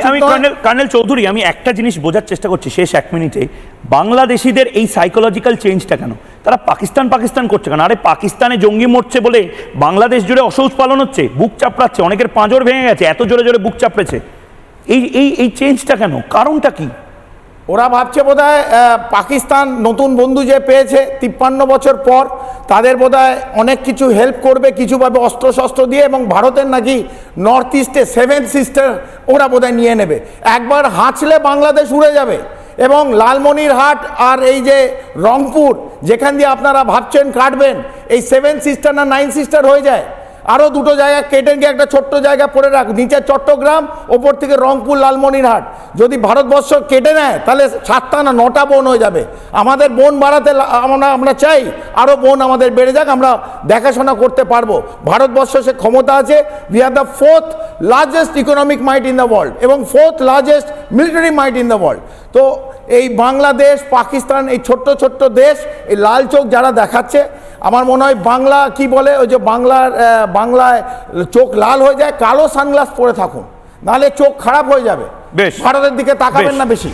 আমি আমি colonel colonel Chowdhury আমি একটা জিনিস বোঝার চেষ্টা করছি শেষ এক মিনিটে। বাংলাদেশিদের এই সাইকোলজিক্যাল চেঞ্জটা কেন? তারা পাকিস্তান পাকিস্তান করছে কেন? আরে পাকিস্তানে জঙ্গি মরছে বলে বাংলাদেশ জুড়ে অসৌচ পালন হচ্ছে? বুক চাপড়াচ্ছে অনেকের পাঁজর ভেঙে গেছে এত জোরে জোরে বুক চাপড়েছে। এই এই এই চেঞ্জটা কেন? কারণটা কি? ওরা ভাবছে আহ, পাকিস্তান নতুন বন্ধু যে পেয়েছে তিপ্পান্ন বছর পর তাদের বোধহয় অনেক কিছু হেল্প করবে কিছুভাবে অস্ত্র শস্ত্র দিয়ে এবং ভারতের নাকি নর্থ ইস্টে সেভেন সিস্টার ওরা বোধহয় নিয়ে নেবে। একবার হাঁচলে বাংলাদেশ উড়ে যাবে এবং লালমনিরহাট আর এই যে রংপুর যেখান দিয়ে আপনারা ভাবছেন কাটবেন এই সেভেন সিস্টার না নাইন সিস্টার হয়ে যায়। আরও দুটো জায়গা কেটে গিয়ে একটা ছোট্ট জায়গা পড়ে রাখ। নিচে চট্টগ্রাম, ওপর থেকে রংপুর, লালমনিরহাট। যদি ভারতবর্ষ কেটে নেয়, তাহলে সাতটা না নটা বোন হয়ে যাবে। আমাদের বোন বাড়াতে আমরা আমরা চাই আরও বোন আমাদের বেড়ে যাক, আমরা দেখাশোনা করতে পারব। ভারতবর্ষ সে ক্ষমতা আছে। We are the fourth largest economic might in the world এবং fourth largest military might in the world তো এই বাংলাদেশ পাকিস্তান এই ছোট্ট ছোট্ট দেশ এই লাল চোখ যারা দেখাচ্ছে আমার মনে হয় বাংলা কি বলে ওই যে বাংলার বাংলায় চোখ লাল হয়ে যায় কালো সানগ্লাস পরে থাকুন নাহলে চোখ খারাপ হয়ে যাবে। বেশ। ভারতের দিকে তাকাবেন না বেশি।